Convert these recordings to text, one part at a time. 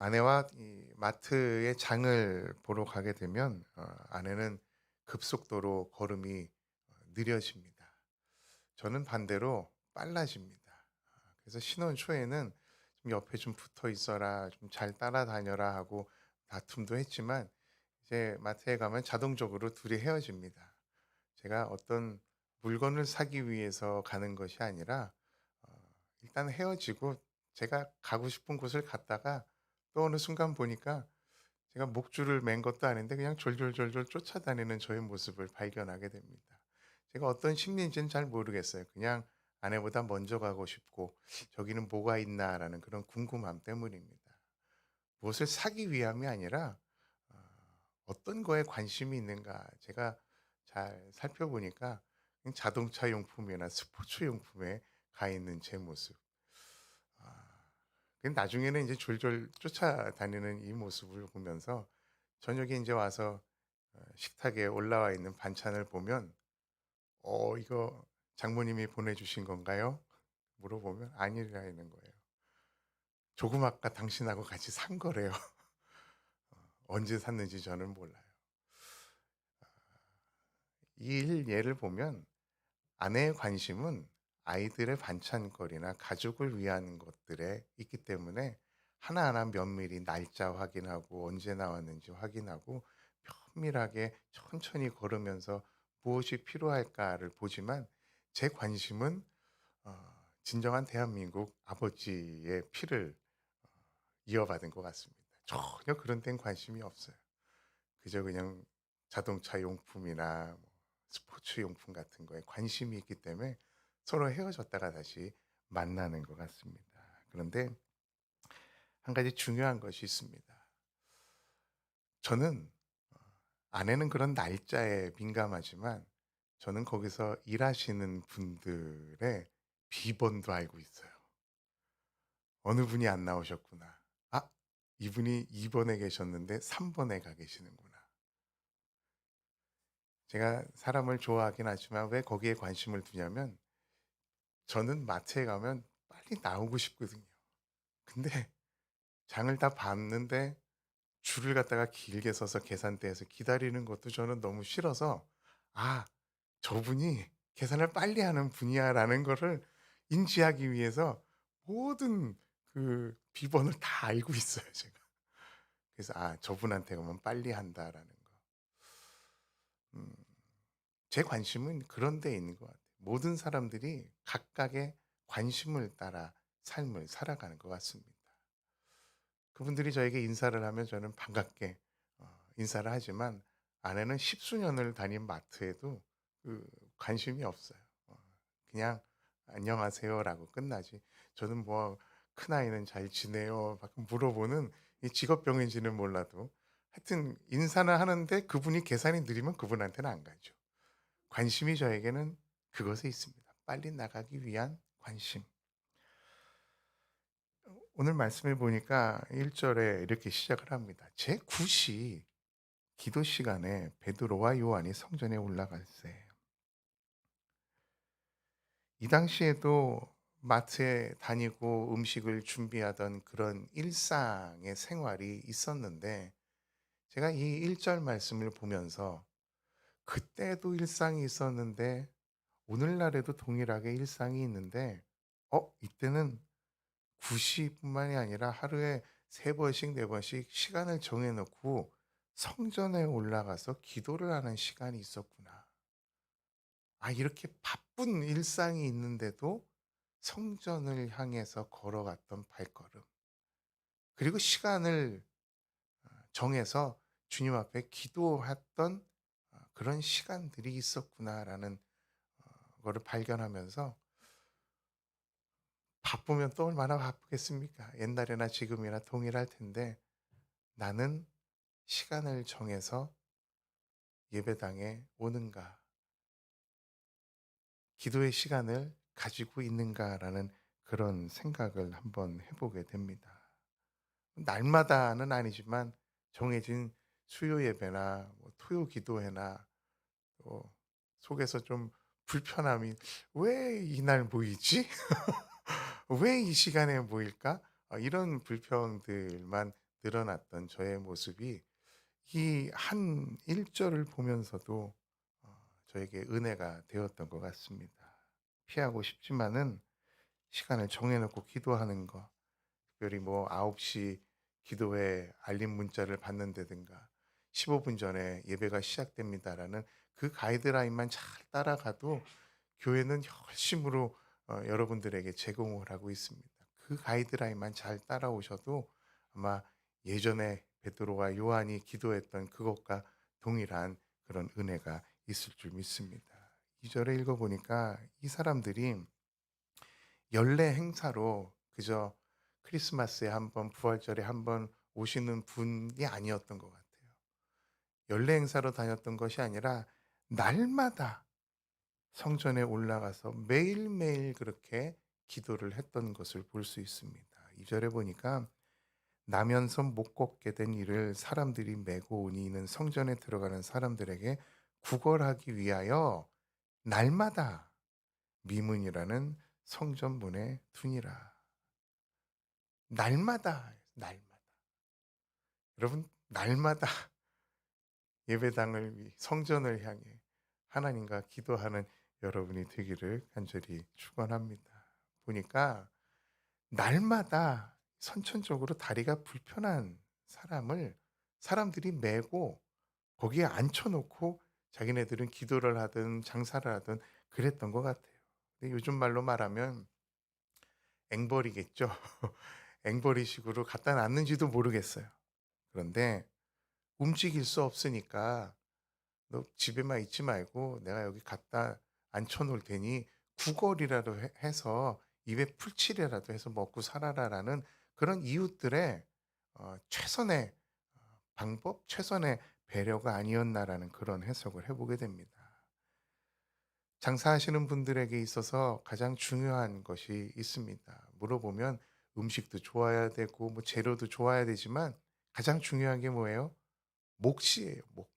아내와 이 마트에 장을 보러 가게 되면 어 아내는 급속도로 걸음이 어 느려집니다. 저는 반대로 빨라집니다. 아 그래서 신혼 초에는 좀 "옆에 좀 붙어 있어라. 좀 잘 따라다녀라." 하고 다툼도 했지만 이제 마트에 가면 자동적으로 둘이 헤어집니다. 제가 어떤 물건을 사기 위해서 가는 것이 아니라 어 일단 헤어지고 제가 가고 싶은 곳을 갔다가 또 어느 순간 보니까 제가 목줄을 맨 것도 아닌데 그냥 졸졸졸졸 쫓아다니는 저의 모습을 발견하게 됩니다. 제가 어떤 심리인지는 잘 모르겠어요. 그냥 아내보다 먼저 가고 싶고 '저기는 뭐가 있나.'라는 그런 궁금함 때문입니다. 무엇을 사기 위함이 아니라 어 어떤 거에 관심이 있는가 제가 잘 살펴보니까 음 자동차 용품이나 스포츠 용품에 가 있는 제 모습. 나중에는 인제 졸졸 쫓아다니는 이 모습을 보면서 저녁에 인제 와서 어 식탁에 올라와 있는 반찬을 보면 "어 이거 장모님이 보내주신 건가요?" 물어보면 아니라는 거예요. 조금 아까 당신하고 같이 산 거래요. 어 언제 샀는지 저는 몰라요. 아이일 예를 보면 아내의 관심은 아이들의 반찬거리나 가족을 위한 것들에 있기 때문에 하나하나 면밀히 날짜 확인하고 언제 나왔는지 확인하고 면밀하게 천천히 걸으면서 '무엇이 필요할까.'를 보지만 제 관심은 어 진정한 대한민국 아버지의 피를 어 이어받은 것 같습니다. 전혀 그런 데는 관심이 없어요. 그저 그냥 자동차 용품이나 뭐 스포츠 용품 같은 거에 관심이 있기 때문에 서로 헤어졌다가 다시 만나는 것 같습니다. 그런데 한 가지 중요한 것이 있습니다. 저는 어 아내는 그런 날짜에 민감하지만 저는 거기서 일하시는 분들의 비번도 알고 있어요. '어느 분이 안 나오셨구나. 아 이분이 2 번에 계셨는데 3 번에 가 계시는구나.' 제가 사람을 좋아하긴 하지만 왜 거기에 관심을 두냐면 저는 마트에 가면 빨리 나오고 싶거든요. 근데 장을 다 봤는데 줄을 갖다가 길게 서서 계산대에서 기다리는 것도 저는 너무 싫어서 '아 저분이 계산을 빨리 하는 분이야.'라는 거를 인지하기 위해서 모든 그 비번을 다 알고 있어요 제가. 그래서 '아 저분한테 오면 빨리 한다.'라는 거. 음 제 관심은 그런 데에 있는 것 같아요. 모든 사람들이 각각의 관심을 따라 삶을 살아가는 것 같습니다. 그분들이 저에게 인사를 하면 저는 반갑게 어 인사를 하지만 아내는 십수년을 다닌 마트에도 그 관심이 없어요. 어 그냥 "안녕하세요."라고 끝나지 저는 뭐 "큰아이는 잘 지내요?" 막 물어보는 이 직업병인지는 몰라도 하여튼 인사는 하는데 그분이 계산이 느리면 그분한테는 안 가죠. 관심이 저에게는 그것에 있습니다. 빨리 나가기 위한 관심. 어 오늘 말씀을 보니까 1 절에 이렇게 시작을 합니다. 제 9 시 기도 시간에 베드로와 요한이 성전에 올라갈새. 이 당시에도 마트에 다니고 음식을 준비하던 그런 일상의 생활이 있었는데 제가 이 1절 말씀을 보면서 그때도 일상이 있었는데 오늘날에도 동일하게 일상이 있는데 어 이때는 9 시뿐만이 아니라 하루에 3 번씩 4 번씩 시간을 정해 놓고 성전에 올라가서 기도를 하는 시간이 있었구나. 아 이렇게 바쁜 일상이 있는데도 성전을 향해서 걸어갔던 발걸음. 그리고 시간을 어 정해서 주님 앞에 기도했던 어 '그런 시간들이 있었구나.'라는 어 거를 발견하면서 바쁘면 또 얼마나 바쁘겠습니까? 옛날이나 지금이나 동일할 텐데 나는 시간을 정해서 예배당에 오는가? 기도의 시간을 가지고 있는가라는 그런 생각을 한번 해 보게 됩니다. 날마다는 아니지만 정해진 수요 예배나 뭐 토요 기도회나 또 속에서 좀 불편함이 '왜 이날 모이지? 왜 이 시간에 모일까?' 어 이런 불평들만 늘어났던 저의 모습이 이한 1절을 보면서도 어 저에게 은혜가 되었던 것 같습니다. 피하고 싶지만은 시간을 정해 놓고 기도하는 거 특별히 뭐 9시 기도회 알림 문자를 받는다든가 15분 전에 "예배가 시작됩니다."라는 그 가이드라인만 잘 따라가도 교회는 열심으로 어 여러분들에게 제공을 하고 있습니다. 그 가이드라인만 잘 따라오셔도 아마 예전에 베드로와 요한이 기도했던 그것과 동일한 그런 은혜가 있을 줄 믿습니다. 2 절에 읽어 보니까 이 사람들이 연례 행사로 그저 크리스마스에 한 번, 부활절에 한 번 오시는 분이 아니었던 것 같아요. 연례 행사로 다녔던 것이 아니라 날마다 성전에 올라가서 매일매일 그렇게 기도를 했던 것을 볼 수 있습니다. 2 절에 보니까 나면서 못 걷게 된 이를 사람들이 메고 오니 이는 성전에 들어가는 사람들에게 구걸하기 위하여 날마다 미문이라는 성전 문에 두니라. 날마다, 날마다. 여러분, 날마다 예배당을 위 성전을 향해 하나님과 기도하는 여러분이 되기를 간절히 축원합니다. 보니까 날마다 선천적으로 다리가 불편한 사람을 사람들이 메고 거기에 앉혀 놓고 자기네들은 기도를 하든 장사를 하든 그랬던 것 같아요. 근데 요즘 말로 말하면 앵벌이겠죠. 앵벌이식으로 갖다 놨는지도 모르겠어요. 그런데 움직일 수 없으니까 " 너 집에만 있지 말고 내가 여기 갖다 앉혀 놓을 테니 구걸이라도 해 해서 입에 풀칠이라도 해서 먹고 살아라."라는 그런 이웃들의 어 '최선의 어 방법, 최선의 배려가 아니었나.'라는 그런 해석을 해 보게 됩니다. 장사하시는 분들에게 있어서 가장 중요한 것이 있습니다. 물어보면 음식도 좋아야 되고 뭐 재료도 좋아야 되지만 가장 중요한 게 뭐예요? 몫이에요, 몫.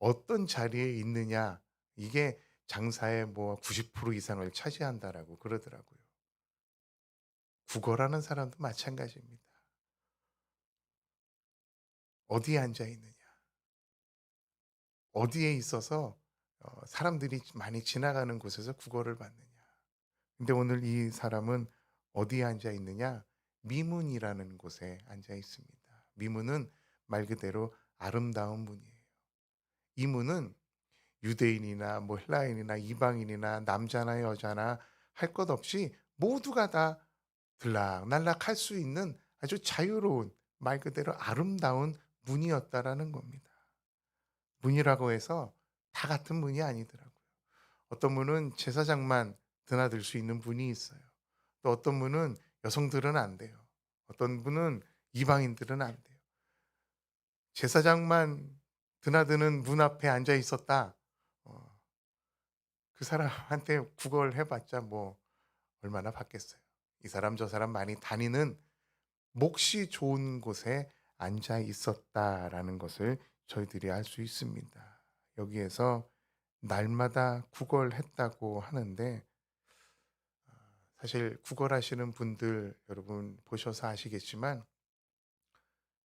어떤 자리에 있느냐 이게 장사의 뭐 90% 이상을 차지한다라고 그러더라고요. 구걸하는 사람도 마찬가지입니다. 어디에 앉아 있느냐, 어디에 있어서 어 사람들이 많이 지나가는 곳에서 구걸을 받느냐. 근데 오늘 이 사람은 어디에 앉아 있느냐? 미문이라는 곳에 앉아 있습니다. 미문은 말 그대로 아름다운 문이에요. 이 문은 유대인이나 뭐 헬라인이나 이방인이나 남자나 여자나 할 것 없이 모두가 다 들락날락 할 수 있는 아주 자유로운 말 그대로 아름다운 문이었다라는 겁니다. 문이라고 해서 다 같은 문이 아니더라고요. 어떤 문은 제사장만 드나들 수 있는 문이 있어요. 또 어떤 분은 여성들은 안 돼요. 어떤 분은 이방인들은 안 돼요. 제사장만 드나드는 문 앞에 앉아 있었다. 어, 그 사람한테 구걸 해 봤자 뭐 얼마나 받겠어요. 이 사람 저 사람 많이 다니는 몫이 좋은 곳에 앉아 있었다라는 것을 저희들이 알 수 있습니다. 여기에서 날마다 구걸했다고 하는데 어, 사실 구걸하시는 분들 여러분 보셔서 아시겠지만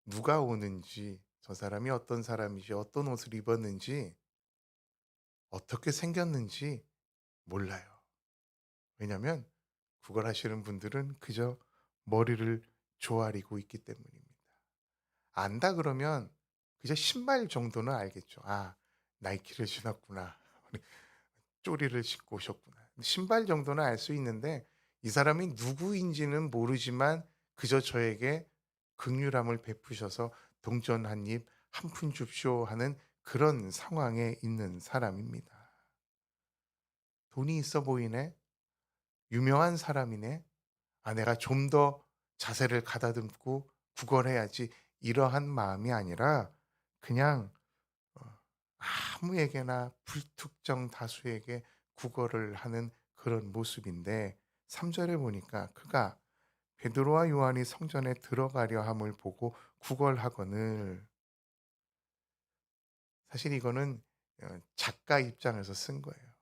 누가 오는지 저 사람이 어떤 사람이지 어떤 옷을 입었는지 어떻게 생겼는지 몰라요. 왜냐하면 구걸하시는 분들은 그저 머리를 조아리고 있기 때문입니다. 안다 그러면 그저 신발 정도는 알겠죠. 아, 나이키를 신었구나. 쪼리를 신고 오셨구나. 신발 정도는 알 수 있는데 이 사람이 누구인지는 모르지만 그저 저에게 극률함을 베푸셔서 동전 한 입 한 푼 줍쇼 하는 그런 상황에 있는 사람입니다. 돈이 있어 보이네. 유명한 사람이네. 아, 내가 좀 더 자세를 가다듬고 구걸해야지. 이러한 마음이 아니라 그냥 어, 아무에게나 불특정 다수에게 구걸을 하는 그런 모습인데 3절에 보니까 그가 베드로와 요한이 성전에 들어가려 함을 보고 구걸하거늘 사실 이거는 어, 작가 입장에서 쓴 거예요.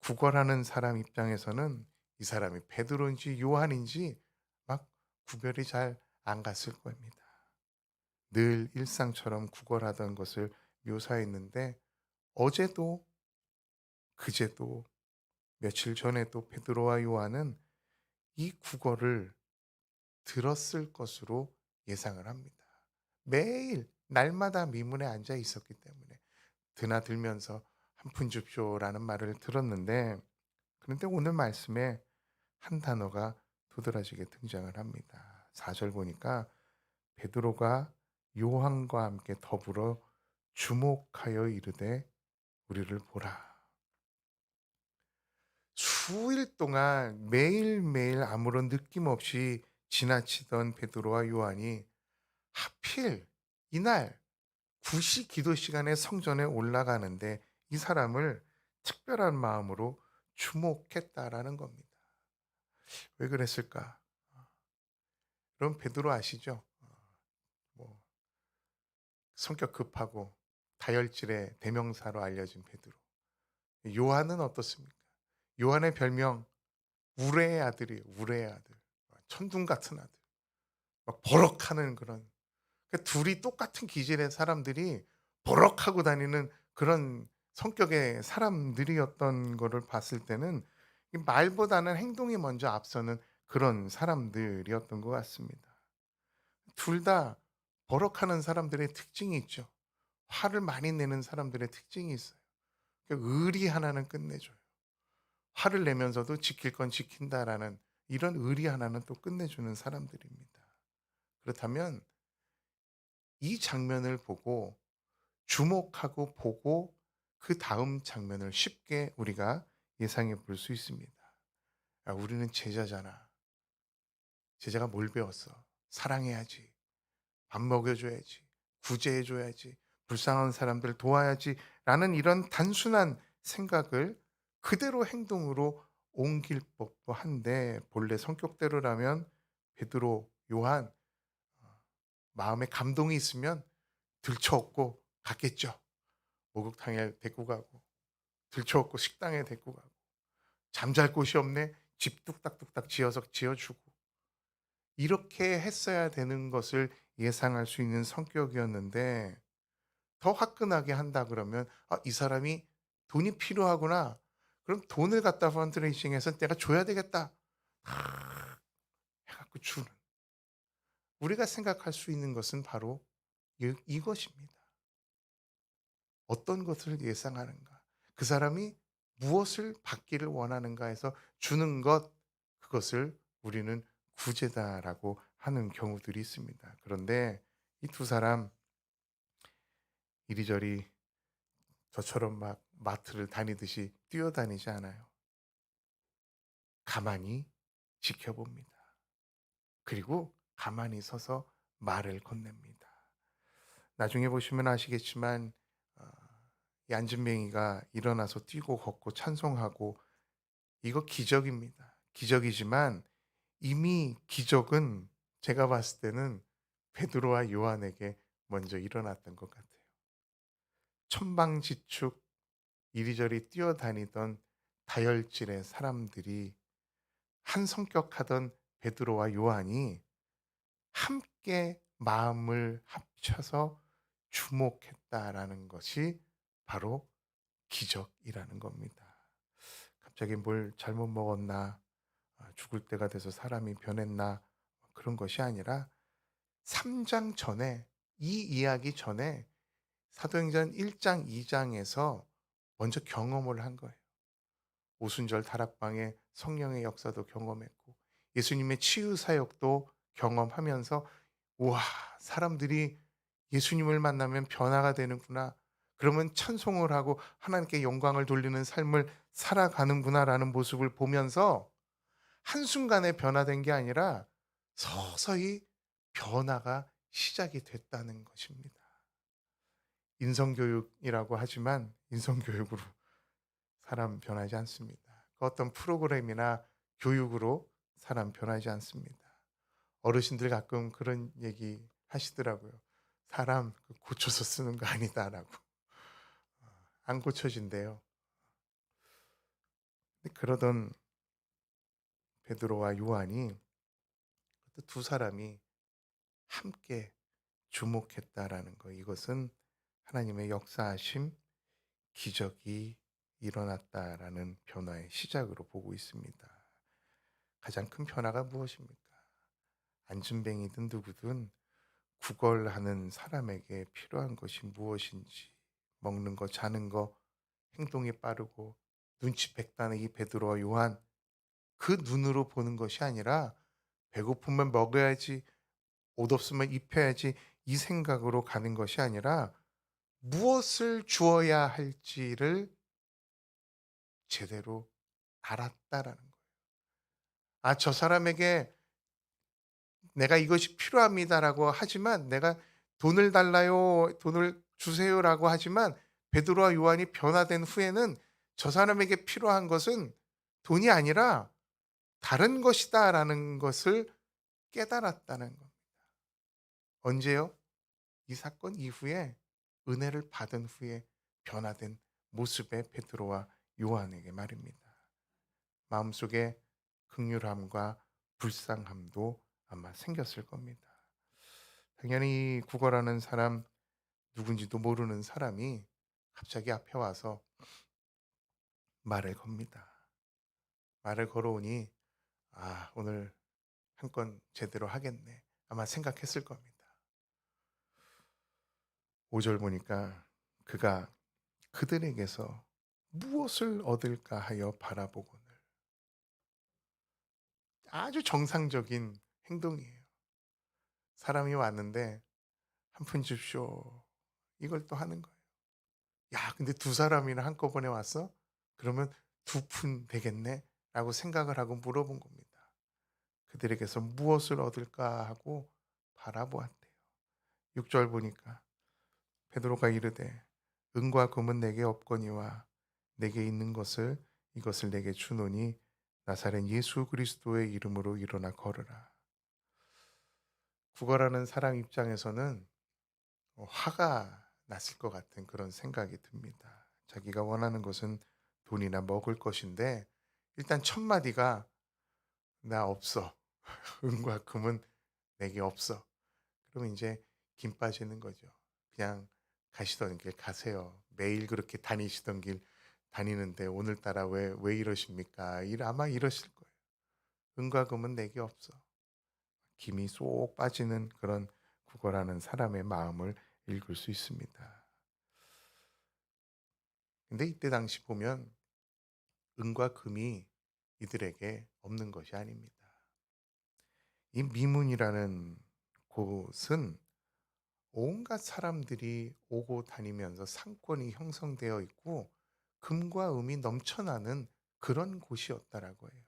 구걸하는 사람 입장에서는 이 사람이 베드로인지 요한인지 막 구별이 잘 안 갔을 겁니다. 늘 일상처럼 구걸하던 것을 묘사했는데 어제도 그제도 며칠 전에도 베드로와 요한은 이 국어를 들었을 것으로 예상을 합니다. 매일 날마다 미문에 앉아 있었기 때문에 드나들면서 한 푼 줍쇼라는 말을 들었는데 그런데 오늘 말씀에 한 단어가 도드라지게 등장을 합니다. 4절 보니까 베드로가 요한과 함께 더불어 주목하여 이르되 우리를 보라. 수일 동안 매일매일 아무런 느낌 없이 지나치던 베드로와 요한이 하필 이날 구시 기도 시간에 성전에 올라가는데 이 사람을 특별한 마음으로 주목했다라는 겁니다. 왜 그랬을까? 그럼 베드로 아시죠? 뭐 성격 급하고 다혈질의 대명사로 알려진 베드로. 요한은 어떻습니까? 요한의 별명 우레의 아들이에요. 우레의 아들. 천둥 같은 아들. 막 버럭하는 그런. 그러니까 둘이 똑같은 기질의 사람들이 버럭하고 다니는 그런 성격의 사람들이었던 거를 봤을 때는 말보다는 행동이 먼저 앞서는 그런 사람들이었던 것 같습니다. 둘 다 버럭하는 사람들의 특징이 있죠. 화를 많이 내는 사람들의 특징이 있어요. 그러니까 의리 하나는 끝내줘요. 화를 내면서도 지킬 건 지킨다라는 이런 의리 하나는 또 끝내주는 사람들입니다. 그렇다면 이 장면을 보고 주목하고 보고 그 다음 장면을 쉽게 우리가 예상해 볼 수 있습니다. 야, 우리는 제자잖아. 제자가 뭘 배웠어? 사랑해야지. 밥 먹여줘야지. 구제해줘야지. 불쌍한 사람들 도와야지. 라는 이런 단순한 생각을 그대로 행동으로 옮길 법도 한데 본래 성격대로라면 베드로, 요한 어, 마음에 감동이 있으면 들쳐업고 갔겠죠. 목욕탕에 데리고 가고 들쳐업고 식당에 데리고 가고 잠잘 곳이 없네 집 뚝딱뚝딱 지어서 지어주고 이렇게 했어야 되는 것을 예상할 수 있는 성격이었는데 더 화끈하게 한다 그러면 아, 이 사람이 돈이 필요하구나 그럼 돈을 갖다 펀드레이싱해서 내가 줘야 되겠다. 아, 해갖고 주는. 우리가 생각할 수 있는 것은 바로 이, 이것입니다. 어떤 것을 예상하는가? 그 사람이 무엇을 받기를 원하는가 해서 주는 것, 그것을 우리는 구제다라고 하는 경우들이 있습니다. 그런데 이 두 사람 이리저리 저처럼 막 마트를 다니듯이 뛰어다니지 않아요. 가만히 지켜봅니다. 그리고 가만히 서서 말을 건넵니다. 나중에 보시면 아시겠지만 어, 얀진뱅이가 일어나서 뛰고 걷고 찬송하고 이거 기적입니다. 기적이지만 이미 기적은 제가 봤을 때는 베드로와 요한에게 먼저 일어났던 것 같아요. 천방지축 이리저리 뛰어다니던 다혈질의 사람들이 한 성격하던 베드로와 요한이 함께 마음을 합쳐서 주목했다라는 것이 바로 기적이라는 겁니다. 갑자기 뭘 잘못 먹었나, 아, 죽을 때가 돼서 사람이 변했나, 그런 것이 아니라 3장 전에, 이 이야기 전에 사도행전 1장, 2장에서 먼저 경험을 한 거예요. 오순절 다락방에 성령의 역사도 경험했고 예수님의 치유 사역도 경험하면서 와 사람들이 예수님을 만나면 변화가 되는구나. 그러면 찬송을 하고 하나님께 영광을 돌리는 삶을 살아가는구나라는 모습을 보면서 한순간에 변화된 게 아니라 서서히 변화가 시작이 됐다는 것입니다. 인성교육이라고 하지만 인성교육으로 사람 변하지 않습니다. 그 어떤 프로그램이나 교육으로 사람 변하지 않습니다. 어르신들 가끔 그런 얘기 하시더라고요. 사람 그 고쳐서 쓰는 거 아니다라고. 어, 안 고쳐진대요. 그러던 베드로와 요한이 두 사람이 함께 주목했다라는 거. 이것은 하나님의 역사하심, 기적이 일어났다라는 변화의 시작으로 보고 있습니다. 가장 큰 변화가 무엇입니까? 안준뱅이든 누구든 구걸하는 사람에게 필요한 것이 무엇인지 먹는 거, 자는 거, 행동이 빠르고 눈치 백단의 이 베드로와 요한 그 눈으로 보는 것이 아니라 배고프면 먹어야지 옷 없으면 입혀야지 이 생각으로 가는 것이 아니라 무엇을 주어야 할지를 제대로 알았다라는 거예요. 아, 저 사람에게 내가 이것이 필요합니다라고 하지만 내가 돈을 달라요, 돈을 주세요라고 하지만 베드로와 요한이 변화된 후에는 저 사람에게 필요한 것은 돈이 아니라 다른 것이다라는 것을 깨달았다는 겁니다. 언제요? 이 사건 이후에 은혜를 받은 후에 변화된 모습의 베드로와 요한에게 말입니다. 마음속에 극률함과 불쌍함도 아마 생겼을 겁니다. 당연히 구걸하는 사람 누군지도 모르는 사람이 갑자기 앞에 와서 말을 겁니다. 말을 걸어오니 아 오늘 한 건 제대로 하겠네 아마 생각했을 겁니다. 5절 보니까 그가 그들에게서 무엇을 얻을까 하여 바라보고는 아주 정상적인 행동이에요. 사람이 왔는데 한 푼 줍쇼. 이걸 또 하는 거예요. 야, 근데 두 사람이나 한꺼번에 왔어? 그러면 두 푼 되겠네? 라고 생각을 하고 물어본 겁니다. 그들에게서 무엇을 얻을까 하고 바라보았대요. 6절 보니까 베드로가 이르되 은과 금은 내게 없거니와 내게 있는 것을 이것을 내게 주노니 나사렛 예수 그리스도의 이름으로 일어나 걸으라. 구걸하는 사람 입장에서는 어, 화가 났을 것 같은 그런 생각이 듭니다. 자기가 원하는 것은 돈이나 먹을 것인데 일단 첫 마디가 나 없어. 은과 금은 내게 없어. 그러면 이제 김 빠지는 거죠. 그냥 가시던 길 가세요. 매일 그렇게 다니시던 길 다니는데 오늘따라 왜, 왜 이러십니까? 일 아마 이러실 거예요. 은과 금은 내게 없어. 김이 쏙 빠지는 그런 구걸하는 사람의 마음을 읽을 수 있습니다. 근데 이때 당시 보면 은과 금이 이들에게 없는 것이 아닙니다. 이 미문이라는 곳은 온갖 사람들이 오고 다니면서 상권이 형성되어 있고 금과 음이 넘쳐나는 그런 곳이었다라고 해요.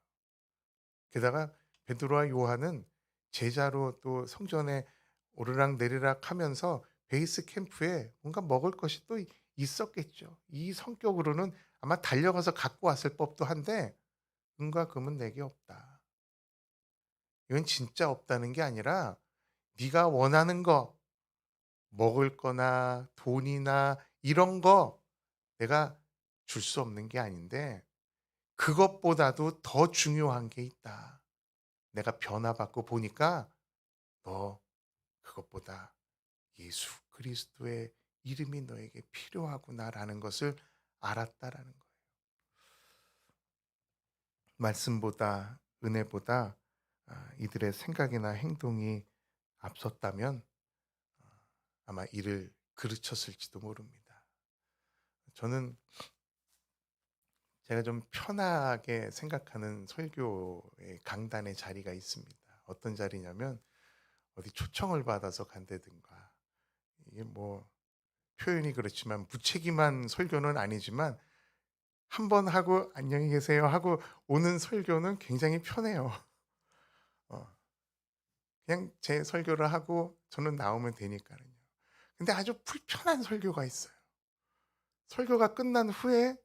게다가 베드로와 요한은 제자로 또 성전에 오르락 내리락 하면서 베이스 캠프에 뭔가 먹을 것이 또 있었겠죠. 이 성격으로는 아마 달려가서 갖고 왔을 법도 한데 은과 금은 내게 없다. 이건 진짜 없다는 게 아니라 네가 원하는 거 먹을 거나 돈이나 이런 거 내가 줄 수 없는 게 아닌데 그것보다도 더 중요한 게 있다. 내가 변화받고 보니까 너 그것보다 예수 그리스도의 이름이 너에게 필요하구나라는 것을 알았다라는 거예요. 말씀보다 은혜보다 아, 이들의 생각이나 행동이 앞섰다면 어, 아마 이를 그르쳤을지도 모릅니다. 저는 제가 좀 편하게 생각하는 설교의 강단의 자리가 있습니다. 어떤 자리냐면 어디 초청을 받아서 간다든가 이게 뭐 표현이 그렇지만 무책임한 설교는 아니지만 한 번 하고 안녕히 계세요 하고 오는 설교는 굉장히 편해요. 어, 그냥 제 설교를 하고 저는 나오면 되니까요. 근데 아주 불편한 설교가 있어요. 설교가 끝난 후에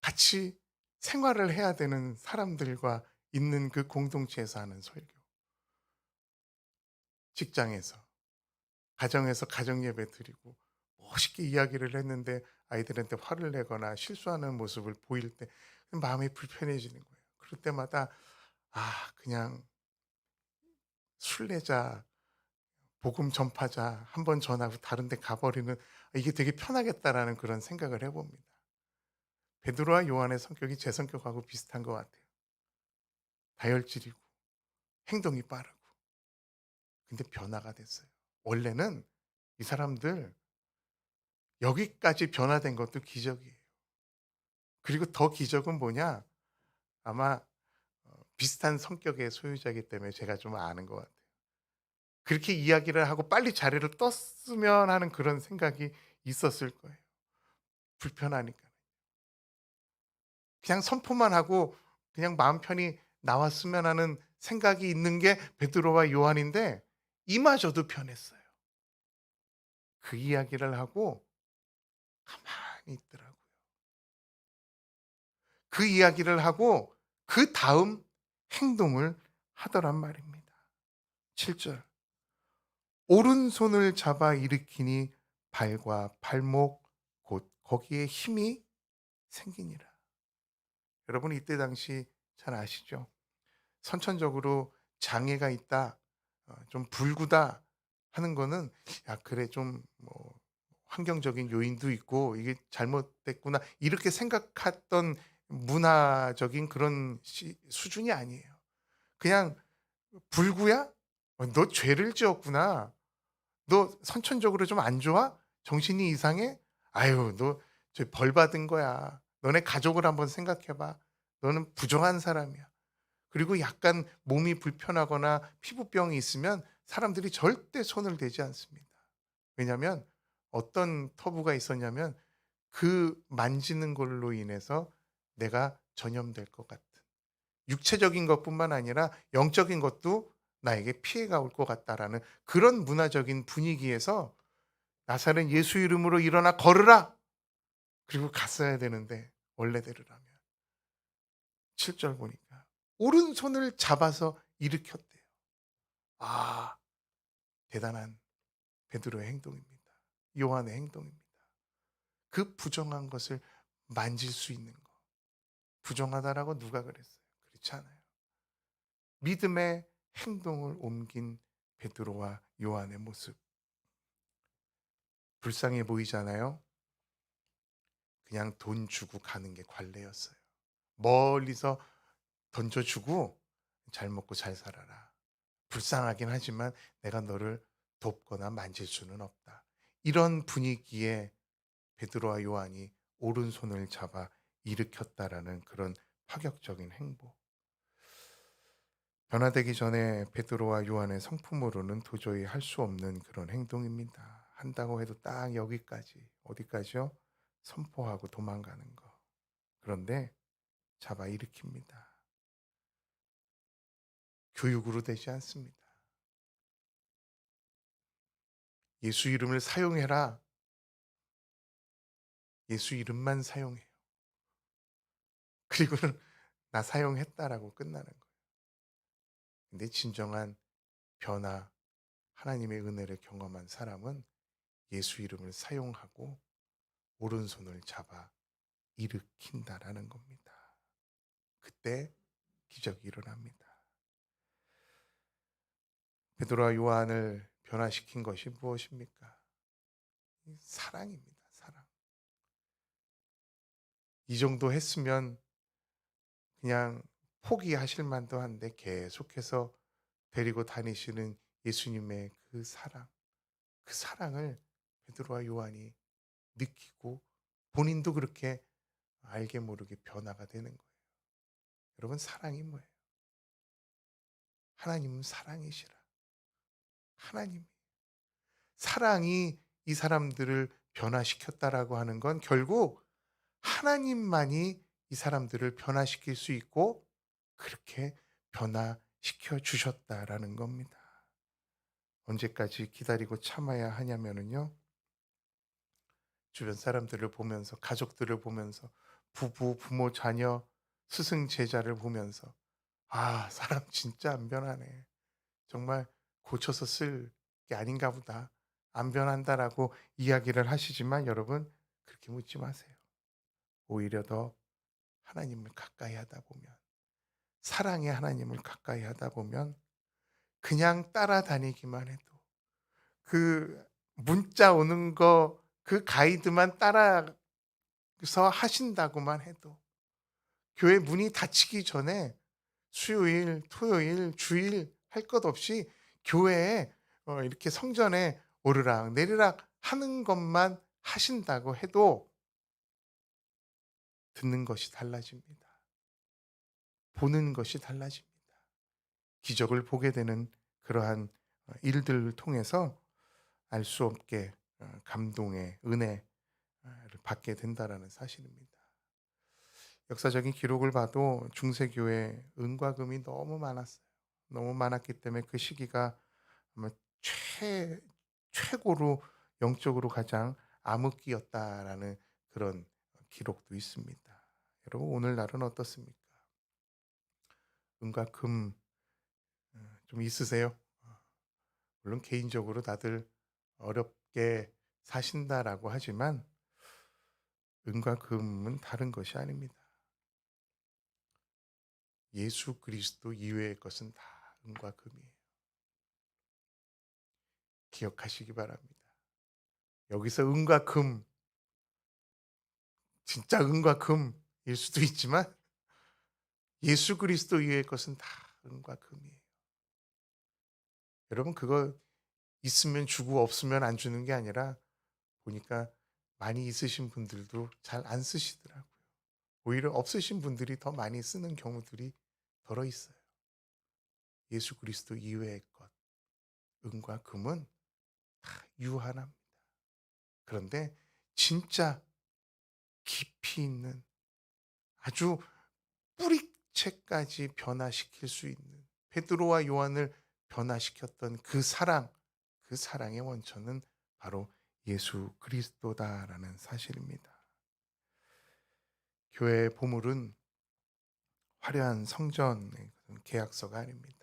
같이 생활을 해야 되는 사람들과 있는 그 공동체에서 하는 설교. 직장에서, 가정에서 가정 예배 드리고 멋있게 이야기를 했는데 아이들한테 화를 내거나 실수하는 모습을 보일 때 마음이 불편해지는 거예요. 그럴 때마다 아, 그냥 순례자 복음 전파자 한 번 전하고 다른 데 가버리는 이게 되게 편하겠다라는 그런 생각을 해봅니다. 베드로와 요한의 성격이 제 성격하고 비슷한 것 같아요. 다혈질이고 행동이 빠르고 근데 변화가 됐어요. 원래는 이 사람들 여기까지 변화된 것도 기적이에요. 그리고 더 기적은 뭐냐? 아마 어, 비슷한 성격의 소유자이기 때문에 제가 좀 아는 것 같아요. 그렇게 이야기를 하고 빨리 자리를 떴으면 하는 그런 생각이 있었을 거예요. 불편하니까. 그냥 선포만 하고 그냥 마음 편히 나왔으면 하는 생각이 있는 게 베드로와 요한인데 이마저도 편했어요. 그 이야기를 하고 가만히 있더라고요. 그 이야기를 하고 그 다음 행동을 하더란 말입니다. 7절. 오른손을 잡아 일으키니 발과 발목 곧 거기에 힘이 생기니라. 여러분 이때 당시 잘 아시죠? 선천적으로 장애가 있다, 어, 좀 불구다 하는 거는 야 그래 좀 뭐 환경적인 요인도 있고 이게 잘못됐구나 이렇게 생각했던 문화적인 그런 시, 수준이 아니에요. 그냥 불구야? 어, 너 죄를 지었구나. 너 선천적으로 좀 안 좋아? 정신이 이상해? 아유, 너벌 받은 거야. 너네 가족을 한번 생각해 봐. 너는 부정한 사람이야. 그리고 약간 몸이 불편하거나 피부병이 있으면 사람들이 절대 손을 대지 않습니다. 왜냐하면 어떤 터부가 있었냐면 그 만지는 걸로 인해서 내가 전염될 것 같은 육체적인 것뿐만 아니라 영적인 것도 나에게 피해가 올 것 같다라는 그런 문화적인 분위기에서 나사렛 예수 이름으로 일어나 걸으라. 그리고 갔어야 되는데 원래대로라면 7절 보니까 오른손을 잡아서 일으켰대요. 아, 대단한 베드로의 행동입니다. 요한의 행동입니다. 그 부정한 것을 만질 수 있는 것. 부정하다라고 누가 그랬어요? 그렇지 않아요. 믿음의 행동을 옮긴 베드로와 요한의 모습. 불쌍해 보이잖아요. 그냥 돈 주고 가는 게 관례였어요. 멀리서 던져주고 잘 먹고 잘 살아라. 불쌍하긴 하지만 내가 너를 돕거나 만질 수는 없다. 이런 분위기에 베드로와 요한이 오른손을 잡아 일으켰다라는 그런 파격적인 행보. 변화되기 전에 베드로와 요한의 성품으로는 도저히 할 수 없는 그런 행동입니다. 한다고 해도 딱 여기까지 어디까지요? 선포하고 도망가는 거. 그런데 잡아 일으킵니다. 교육으로 되지 않습니다. 예수 이름을 사용해라. 예수 이름만 사용해요. 그리고는 나 사용했다라고 끝나는 거예요. 근데 진정한 변화, 하나님의 은혜를 경험한 사람은 예수 이름을 사용하고 오른손을 잡아 일으킨다라는 겁니다. 그때 기적이 일어납니다. 베드로와 요한을 변화시킨 것이 무엇입니까? 사랑입니다. 사랑. 이 정도 했으면 그냥 포기하실 만도 한데 계속해서 데리고 다니시는 예수님의 그 사랑, 그 사랑을 베드로와 요한이 느끼고 본인도 그렇게 알게 모르게 변화가 되는 거예요. 여러분 사랑이 뭐예요? 하나님은 사랑이시라. 하나님. 사랑이 이 사람들을 변화시켰다라고 하는 건 결국 하나님만이 이 사람들을 변화시킬 수 있고 그렇게 변화시켜 주셨다라는 겁니다. 언제까지 기다리고 참아야 하냐면은요. 주변 사람들을 보면서 가족들을 보면서 부부, 부모, 자녀, 스승, 제자를 보면서 아, 사람 진짜 안 변하네. 정말 고쳐서 쓸 게 아닌가 보다. 안 변한다라고 이야기를 하시지만 여러분 그렇게 묻지 마세요. 오히려 더 하나님을 가까이 하다 보면 사랑의 하나님을 가까이 하다 보면 그냥 따라다니기만 해도 그 문자 오는 거 그 가이드만 따라서 하신다고만 해도 교회 문이 닫히기 전에 수요일, 토요일, 주일 할 것 없이 교회에 어 이렇게 성전에 오르락 내리락 하는 것만 하신다고 해도 듣는 것이 달라집니다. 보는 것이 달라집니다. 기적을 보게 되는 그러한 어 일들을 통해서 알 수 없게 어 감동의 은혜를 받게 된다라는 사실입니다. 역사적인 기록을 봐도 중세 교회에 은과 금이 너무 많았어요. 너무 많았기 때문에 그 시기가 아마 최 최고로 영적으로 가장 암흑기였다라는 그런 기록도 있습니다. 여러분 오늘날은 어떻습니까? 은과 금어좀 있으세요? 어 물론 개인적으로 다들 어렵게 사신다라고 하지만 은과 금은 다른 것이 아닙니다. 예수 그리스도 이외의 것은 다 은과 금이에요. 기억하시기 바랍니다. 여기서 은과 금 진짜 은과 금일 수도 있지만 예수 그리스도 이외의 것은 다 은과 금이에요. 여러분 그거 있으면 주고 없으면 안 주는 게 아니라 보니까 많이 있으신 분들도 잘 안 쓰시더라고요. 오히려 없으신 분들이 더 많이 쓰는 경우들이 더러 있어요. 예수 그리스도 이외의 것, 은과 금은 다 유한합니다. 그런데 진짜 깊이 있는 아주 뿌리 채까지 변화시킬 수 있는 베드로와 요한을 변화시켰던 그 사랑, 그 사랑의 원천은 바로 예수 그리스도다라는 사실입니다. 교회의 보물은 화려한 성전의 계약서가 아닙니다.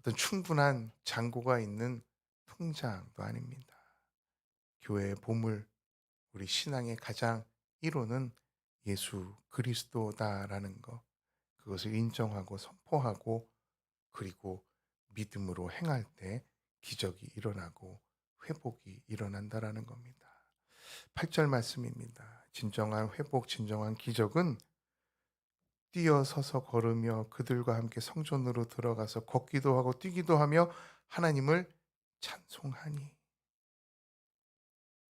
어떤 충분한 잔고가 있는 통장도 아닙니다. 교회의 보물, 우리 신앙의 가장 1호는 예수 그리스도다라는 것, 그것을 인정하고 선포하고 그리고 믿음으로 행할 때 기적이 일어나고 회복이 일어난다라는 겁니다. 8절 말씀입니다. 진정한 회복, 진정한 기적은 뛰어서서 걸으며 그들과 함께 성전으로 들어가서 걷기도 하고 뛰기도 하며 하나님을 찬송하니.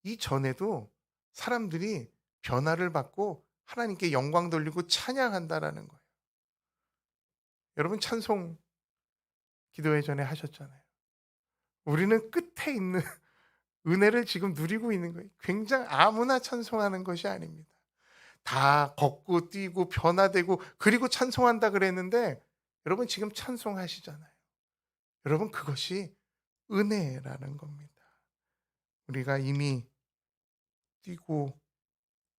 이 전에도 사람들이 변화를 받고 하나님께 영광 돌리고 찬양한다라는 거예요. 여러분 찬송 기도회 전에 하셨잖아요. 우리는 끝에 있는 은혜를 지금 누리고 있는 거예요. 굉장히 아무나 찬송하는 것이 아닙니다. 다 걷고 뛰고 변화되고 그리고 찬송한다 그랬는데 여러분 지금 찬송하시잖아요. 여러분 그것이 은혜라는 겁니다. 우리가 이미 뛰고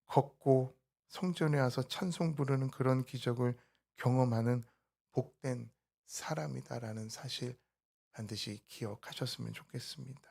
걷고 성전에 와서 찬송 부르는 그런 기적을 경험하는 복된 사람이다라는 사실 반드시 기억하셨으면 좋겠습니다.